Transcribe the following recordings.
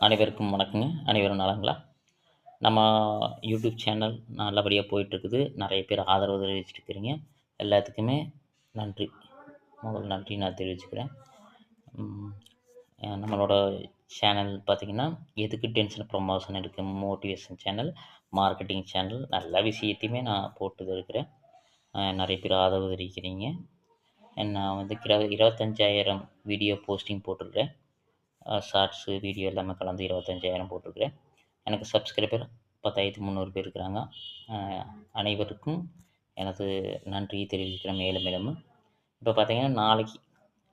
அனைவருக்கும் வணக்கங்க. அனைவரும் நலங்களா? நம்ம யூடியூப் சேனல் நல்லபடியாக போயிட்டுருக்குது. நிறைய பேர் ஆதரவு தெரிவிச்சிருக்கிறீங்க எல்லாத்துக்குமே நன்றி. முதல் நன்றி நான் தெரிவிச்சுக்கிறேன். நம்மளோட சேனல் பார்த்திங்கன்னா எதுக்கு டென்ஷன் ப்ரொமோஷன் இருக்குது மோட்டிவேஷன் சேனல் மார்க்கெட்டிங் சேனல் எல்லா விஷயத்தையுமே நான் போட்டு இருக்கிறேன். நிறைய பேர் ஆதரவு தெரிவிக்கிறீங்க. நான் வந்து கிர இருபத்தஞ்சாயிரம் வீடியோ போஸ்டிங் போட்டிருக்கிறேன். ஷார்ட்ஸு வீடியோ எல்லாமே கலந்து இருபத்தஞ்சாயிரம் போட்டிருக்கிறேன். எனக்கு சப்ஸ்கிரைபர் பத்தாயிரத்து முந்நூறு பேர் இருக்கிறாங்க. அனைவருக்கும் எனது நன்றியை தெரிவிக்கிறேன் மேலும் மேலும். இப்போ பார்த்தீங்கன்னா நாளைக்கு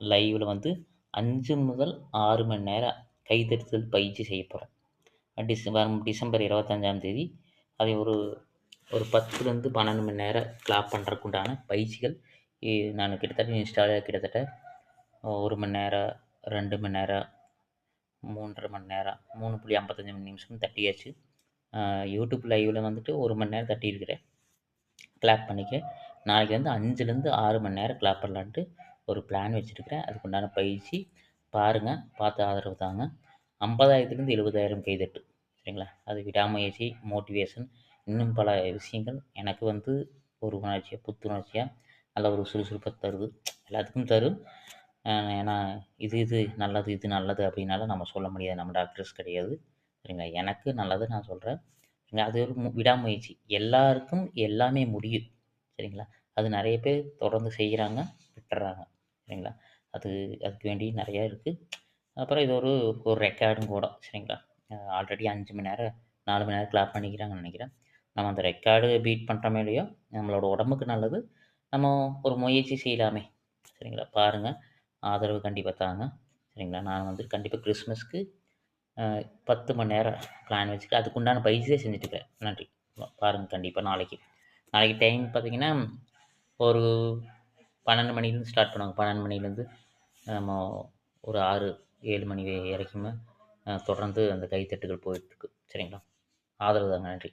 லைவில் வந்து அஞ்சு முதல் ஆறு மணி நேரம் கைதட்டுதல் பயிற்சி செய்ய போகிறேன் டிசம்பர் டிசம்பர் இருபத்தஞ்சாம் தேதி. அதை ஒரு ஒரு பத்துலேருந்து பன்னெண்டு மணி நேரம் கிளாப் பண்ணுறக்குண்டான பயிற்சிகள் நான் கிட்டத்தட்ட இன்ஸ்டாவில் கிட்டத்தட்ட ஒரு மணி நேரம் ரெண்டு மணி நேரம் மூன்றரை மணி நேரம் மூணு புள்ளி ஐம்பத்தஞ்சு நிமிஷம் தட்டியாச்சு. யூடியூப் லைவில் வந்துட்டு ஒரு மணி நேரம் தட்டியிருக்கிறேன். கிளாப் பண்ணிக்க. நாளைக்கு வந்து அஞ்சுலேருந்து ஆறு மணி நேரம் கிளாப் பண்ணலான்ட்டு ஒரு பிளான் வச்சுருக்கிறேன். அதுக்குண்டான பயிற்சி பாருங்கள் பார்த்து ஆதரவு தாங்க. ஐம்பதாயிரத்துலேருந்து எழுபதாயிரம் கைதட்டு. சரிங்களா? அது விடாமுயற்சி மோட்டிவேஷன் இன்னும் பல விஷயங்கள் எனக்கு வந்து ஒரு உணர்ச்சியாக புத்துணர்ச்சியாக நல்ல ஒரு சுறுசுறுப்பை தருது. எல்லாத்துக்கும் தரும். ஏன்னா இது இது நல்லது இது நல்லது அப்படின்னால நம்ம சொல்ல முடியாது. நம்ம டாக்டர்ஸ் கிடையாது. சரிங்களா? எனக்கு நல்லது நான் சொல்கிறேன் அது ஒரு விடாமுயற்சி. எல்லாருக்கும் எல்லாமே முடியும். சரிங்களா? அது நிறைய பேர் தொடர்ந்து செய்கிறாங்க விட்டுறாங்க. சரிங்களா? அது அதுக்கு வேண்டி நிறையா இருக்குது அப்புறம் இது ஒரு ஒரு ரெக்கார்டும் கூட. சரிங்களா? ஆல்ரெடி அஞ்சு மணி நேரம் நாலு மணி நேரம் கிளாப் பண்ணிக்கிறாங்கன்னு நினைக்கிறேன். நம்ம அந்த ரெக்கார்டு பீட் பண்ணுறோமே இல்லையோ நம்மளோட உடம்புக்கு நல்லது. நம்ம ஒரு முயற்சி செய்யலாமே. சரிங்களா? பாருங்கள் ஆதரவு கண்டிப்பாக தாங்க. சரிங்களா? நான் வந்து கண்டிப்பாக கிறிஸ்மஸ்க்கு பத்து மணி நேரம் பிளான் வச்சுட்டு அதுக்குண்டான பயிற்சியே செஞ்சுட்டுருக்கேன். நன்றி. பாருங்கள் கண்டிப்பாக நாளைக்கு. நாளைக்கு டைம் பார்த்தீங்கன்னா ஒரு பன்னெண்டு மணிலேருந்து ஸ்டார்ட் பண்ணுவாங்க. பன்னெண்டு மணிலேருந்து நம்ம ஒரு ஆறு ஏழு மணி வரைக்குமே தொடர்ந்து அந்த கைத்தட்டுகள் போயிட்டுருக்கு. சரிங்களா? ஆதரவு தாங்க. நன்றி.